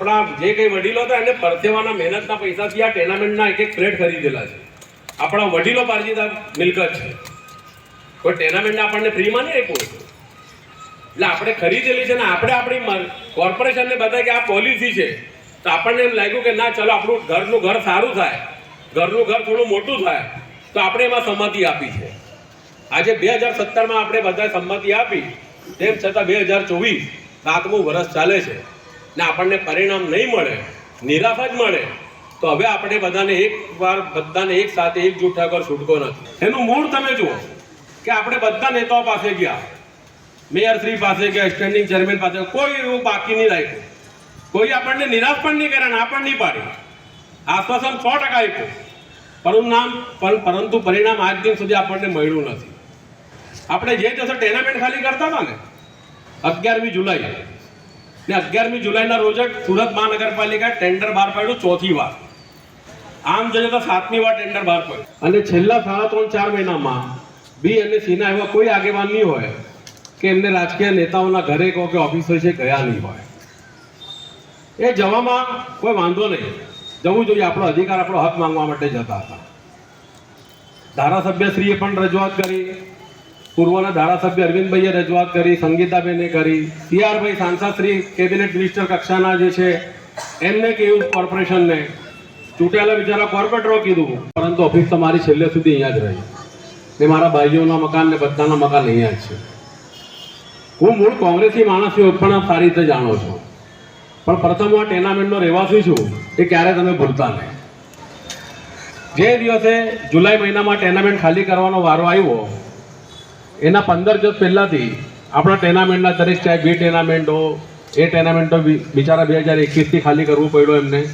આપણા જે કઈ વડીલો હતા એને પરસેવાના મહેનતના પૈસાથી આ ટેનામેન્ટના એક એક પ્લેટ ખરીદેલા છે. આપણા વડીલો પારજીદાર મિલકત છે. કોઈ ટેનામેન્ટ આપણને ફ્રીમાં નહીં આપ્યું. એટલે આપણે ખરીદેલી છે ને આપણે આપણી કોર્પોરેશનને બધા કે આ પોલિસી છે. તો આપણને એમ લાગ્યું કે ના, ચલો આપણું ઘરનું ઘર સારું થાય. ઘરનું ઘર થોડું મોટું થાય. તો આપણે એમાં સંમતિ આપી છે. આજે બે હજાર સત્તરમાં આપણે બધા સંમતિ આપી. તેમ છતાં બે હજાર ચોવીસ સાતમું વર્ષ ચાલે છે. ને આપણને પરિણામ નહીં મળે, નિરાશ જ મળે, તો હવે આપણે બધાને એક વાર બધાને એક સાથે એક જૂઠા વગર છૂટકો નથી. એનું મૂળ તમે જુઓ કે આપણે બધા નેતાઓ પાસે ગયા. મેયર શ્રી પાસે ગયા સ્ટેન્ડિંગ ચેરમેન પાસે કોઈ એવું બાકી નહીં રાખ્યું. કોઈ આપણને નિરાશ પણ નહીં કરે ના પણ નહીં પાડી આશ્વાસન સો ટકા આપ્યું. પરિણામ પણ પરંતુ પરિણામ આજ દિન સુધી આપણને મળ્યું નથી. આપણે જે જશે ટેનામેન્ટ ખાલી કરતા હતા ને, અગિયારમી જુલાઈ ને અગિયારમી જુલાઈના રોજ સુરત મહાનગરપાલિકા ટેન્ડર બહાર પાડ્યું ચોથી વાર. આમ જોઈએ તો સાતમી વાર ટેન્ડર બહાર પડ્યું. અને છેલ્લા સાડા ત્રણ ચાર મહિનામાં બી અને સીના એવા કોઈ આગેવાન નહીં હોય કે એમને રાજકીય નેતાઓના ઘરે કહો કે ઓફિસ હોય છે, ગયા નહીં હોય. એ જવામાં કોઈ વાંધો નહીં. જવું જોઈએ, આપણો અધિકાર આપણો હક માંગવા માટે જતા હતા. ધારાસભ્યશ્રીએ પણ રજૂઆત કરી. પૂર્વના ધારાસભ્ય અરવિંદભાઈએ રજૂઆત કરી, સંગીતાબેને કરી. સીઆરભાઈ સાંસદશ્રી, કેબિનેટ મિનિસ્ટર કક્ષાના જે છે, એમને કહ્યું કોર્પોરેશનને? ચૂંટાયેલા બિચારા કોર્પોરેટરો કીધું. પરંતુ ઓફિસ તમારી છેલ્લે સુધી અહીંયા જ રહી. ને મારા ભાઈઓના મકાન ને બધાના મકાન અહીંયા જ છે. હું મૂળ કોંગ્રેસી માણસ છું, પણ સારી રીતે જાણો છું. પણ પ્રથમ હું ટેનામેન્ટનો રહેવાસી છું, એ ક્યારે તમે ભૂલતા નહીં. જે દિવસે જુલાઈ મહિનામાં ટેનામેન્ટ ખાલી કરવાનો વારો આવ્યો એના પંદર દિવસ પહેલાંથી આપણા ટેનામેન્ટના દરેક ચાહે બી ટેનામેન્ટ હો, એ ટેનામેન્ટો બિચારા બે હજાર એકવીસથી ખાલી કરવું પડ્યું એમને.